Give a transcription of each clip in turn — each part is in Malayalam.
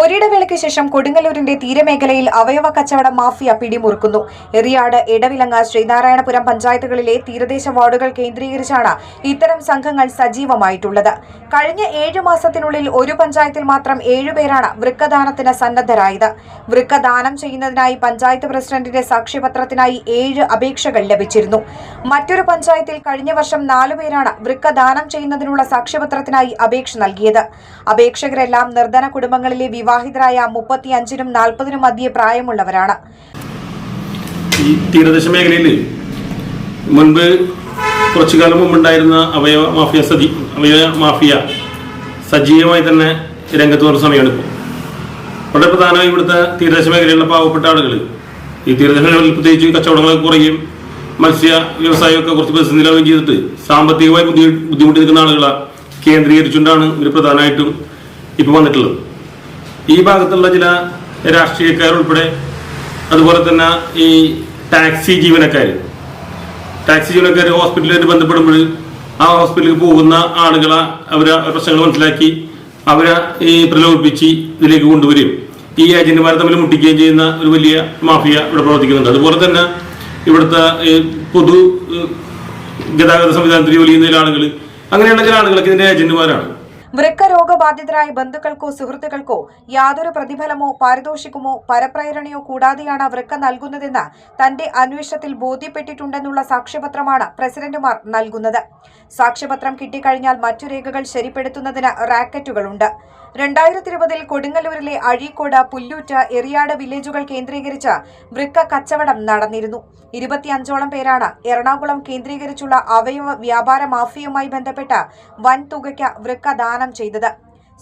ഒരിടവേളയ്ക്ക് ശേഷം കൊടുങ്ങല്ലൂരിന്റെ തീരമേഖലയിൽ അവയവ കച്ചവട മാഫിയ പിടിമുറുക്കുന്നു. എറിയാട് ഇടവിലങ്ങ ശ്രീനാരായണപുരം പഞ്ചായത്തുകളിലെ തീരദേശ വാർഡുകൾ കേന്ദ്രീകരിച്ചാണ് ഇത്തരം സംഘങ്ങൾ സജീവമായിട്ടുള്ളത്. കഴിഞ്ഞ ഏഴു മാസത്തിനുള്ളിൽ ഒരു പഞ്ചായത്തിൽ മാത്രം ഏഴുപേരാണ് വൃക്കദാനത്തിന് സന്നദ്ധരായത്. വൃക്കദാനം ചെയ്യുന്നതിനായി പഞ്ചായത്ത് പ്രസിഡന്റിന്റെ സാക്ഷ്യപത്രത്തിനായി ഏഴ് അപേക്ഷകൾ ലഭിച്ചിരുന്നു. മറ്റൊരു പഞ്ചായത്തിൽ കഴിഞ്ഞ വർഷം നാലുപേരാണ് വൃക്കദാനം ചെയ്യുന്നതിനുള്ള സാക്ഷ്യപത്രത്തിനായി അപേക്ഷ നൽകിയത്. അപേക്ഷകരെല്ലാം നിർധന കുടുംബങ്ങളിലെ വിവാഹിതരായ മുപ്പത്തിയഞ്ചിനും നാൽപ്പതിനും മധ്യേ പ്രായമുള്ളവരാണ്. ഈ തീരദേശ മേഖലയിൽ മുൻപ് കുറച്ചു കാലം മുമ്പുണ്ടായിരുന്ന അവയവ മാഫിയ സജി അവയവ മാഫിയ സജീവമായി തന്നെ രംഗത്ത് വന്ന സമയമാണ് ഇപ്പോൾ വളരെ പ്രധാനമായി ഇവിടുത്തെ തീരദേശ മേഖലയിലുള്ള പാവപ്പെട്ട ആളുകൾ ഈ തീരദേശ മേഖലയിൽ പ്രത്യേകിച്ച് കച്ചവടങ്ങളൊക്കെ കുറയും മത്സ്യ വ്യവസായമൊക്കെ കുറച്ച് പ്രതിസന്ധിയിലാവുകയും ചെയ്തിട്ട് സാമ്പത്തികമായി ബുദ്ധി ബുദ്ധിമുട്ടി നിൽക്കുന്ന ആളുകളെ കേന്ദ്രീകരിച്ചുകൊണ്ടാണ് ഇവർ പ്രധാനമായിട്ടും ഇപ്പോൾ വന്നിട്ടുള്ളത്. ഈ ഭാഗത്തുള്ള ചില രാഷ്ട്രീയക്കാർ ഉൾപ്പെടെ അതുപോലെ തന്നെ ഈ ടാക്സി ജീവനക്കാർ ടാക്സി ജീവനക്കാർ ഹോസ്പിറ്റലുമായിട്ട് ബന്ധപ്പെടുമ്പോൾ ആ ഹോസ്പിറ്റലിൽ പോകുന്ന ആളുകളെ അവരെ പ്രശ്നങ്ങൾ മനസ്സിലാക്കി അവരെ ഈ പ്രലോഭിപ്പിച്ച് ഇതിലേക്ക് കൊണ്ടുവരും ഈ ഏജന്റുമാരെ തമ്മിൽ മുട്ടിക്കുകയും ചെയ്യുന്ന ഒരു വലിയ മാഫിയ ഇവിടെ പ്രവർത്തിക്കുന്നുണ്ട്. അതുപോലെ തന്നെ ഇവിടുത്തെ പൊതു ഗതാഗത സംവിധാനത്തിൽ ജോലി ചെയ്യുന്ന ആളുകൾ അങ്ങനെയുള്ള ചില ആളുകളൊക്കെ ഇതിന്റെ ഏജന്റുമാരാണ്. വൃക്ക രോഗബാധിതരായ ബന്ധുക്കൾക്കോ സുഹൃത്തുക്കൾക്കോ യാതൊരു പ്രതിഫലമോ പാരിതോഷികമോ പരപ്രേരണയോ കൂടാതെയാണ് വൃക്ക നൽകുന്നതെന്ന് തന്റെ അന്വേഷണത്തിൽ ബോധ്യപ്പെട്ടിട്ടുണ്ടെന്നുള്ള സാക്ഷ്യപത്രമാണ് പ്രസിഡന്റുമാർ നൽകുന്നത്. സാക്ഷ്യപത്രം കിട്ടിക്കഴിഞ്ഞാൽ മറ്റു രേഖകൾ ശരിപ്പെടുത്തുന്നതിന് റാക്കറ്റുകളുണ്ട്. രണ്ടായിരത്തി ഇരുപതിൽ കൊടുങ്ങല്ലൂരിലെ അഴീക്കോട് പുല്ലൂറ്റ എറിയാട് വില്ലേജുകൾ കേന്ദ്രീകരിച്ച് വൃക്ക കച്ചവടം നടന്നിരുന്നു. ഇരുപത്തിയഞ്ചോളം പേരാണ് എറണാകുളം കേന്ദ്രീകരിച്ചുള്ള അവയവ വ്യാപാര മാഫിയുമായി ബന്ധപ്പെട്ട വൻതുകയ്ക്ക് വൃക്ക ദാനം ചെയ്തത്.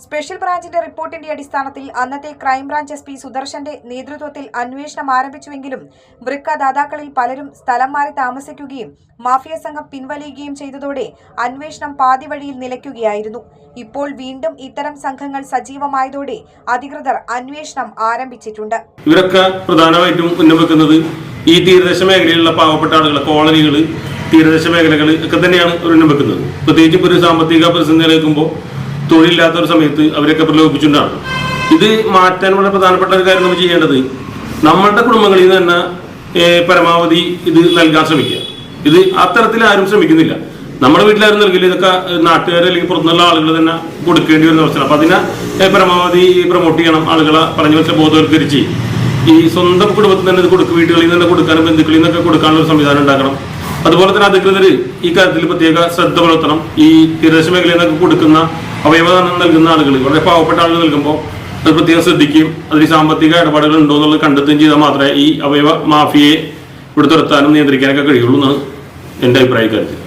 സ്പെഷ്യൽ ബ്രാഞ്ചിന്റെ റിപ്പോർട്ടിന്റെ അടിസ്ഥാനത്തിൽ അന്നത്തെ ക്രൈംബ്രാഞ്ച് എസ് പി സുദർശന്റെ നേതൃത്വത്തിൽ അന്വേഷണം ആരംഭിച്ചുവെങ്കിലും വൃക്ക ദാതാക്കളിൽ പലരും സ്ഥലം മാറി താമസിക്കുകയും മാഫിയ സംഘം പിൻവലിയുകയും ചെയ്തതോടെ അന്വേഷണം പാതിവഴിയിൽ നിലയ്ക്കുകയായിരുന്നു. ഇപ്പോൾ വീണ്ടും ഇത്തരം സംഘങ്ങൾ സജീവമായതോടെ അധികൃതർ അന്വേഷണം ആരംഭിച്ചിട്ടുണ്ട്. ഇവരൊക്കെ പ്രധാനമായിട്ടും ഉന്നവെക്കുന്നത് ഈ തീരദേശ മേഖലയിലുള്ള പാവപ്പെട്ട ആളുകൾ കോളനികൾ തീരദേശ മേഖലകൾ ഒക്കെ തന്നെയാണ് അവർ ഉന്നം വെക്കുന്നത് പ്രത്യേകിച്ച് ഇപ്പോൾ ഒരു സാമ്പത്തിക പ്രതിസന്ധി നിൽക്കുമ്പോൾ തൊഴിലില്ലാത്ത ഒരു സമയത്ത് അവരെയൊക്കെ പ്രലോഭിപ്പിച്ചുകൊണ്ടാണ്. ഇത് മാറ്റാൻ വളരെ പ്രധാനപ്പെട്ട ഒരു കാര്യം നമ്മൾ ചെയ്യേണ്ടത്. നമ്മളുടെ കുടുംബങ്ങളിൽ നിന്ന് തന്നെ പരമാവധി ഇത് നൽകാൻ ശ്രമിക്കുക. ഇത് അത്തരത്തിൽ ആരും ശ്രമിക്കുന്നില്ല. നമ്മുടെ വീട്ടിലാരും നൽകില്ല. ഇതൊക്കെ നാട്ടുകാർ അല്ലെങ്കിൽ പുറത്തുനിന്നുള്ള ആളുകൾ തന്നെ കൊടുക്കേണ്ടി വരുന്ന അവസ്ഥയാണ്. അപ്പൊ അതിനെ പരമാവധി പ്രൊമോട്ട് ചെയ്യണം. ആളുകളെ പറഞ്ഞു വെച്ച ബോധവൽക്കരിച്ച്. ഈ സ്വന്തം കുടുംബത്തിൽ തന്നെ ഇത് കൊടുക്കും വീടുകളിൽ നിന്ന് കൊടുക്കാനും ബന്ധുക്കളിൽ നിന്നൊക്കെ കൊടുക്കാനുള്ള സംവിധാനം ഉണ്ടാക്കണം. അതുപോലെ തന്നെ അധികൃതർ ഈ കാര്യത്തിൽ പ്രത്യേക ശ്രദ്ധ പുലർത്തണം. ഈ തീരദേശ മേഖലയിൽ നിന്നൊക്കെ കൊടുക്കുന്ന അവയവദാനം നൽകുന്ന ആളുകൾ വളരെ പാവപ്പെട്ട ആളുകൾ നൽകുമ്പോൾ അത് പ്രത്യേകം ശ്രദ്ധിക്കുകയും അതിൽ സാമ്പത്തിക ഇടപാടുകൾ ഉണ്ടോ എന്നുള്ളത് കണ്ടെത്തുകയും ചെയ്താൽ മാത്രമേ ഈ അവയവ മാഫിയയെ ഇവിടെ തുരത്താനും നിയന്ത്രിക്കാനൊക്കെ കഴിയുള്ളൂ എന്നാണ് എന്റെ അഭിപ്രായ കാര്യത്തിൽ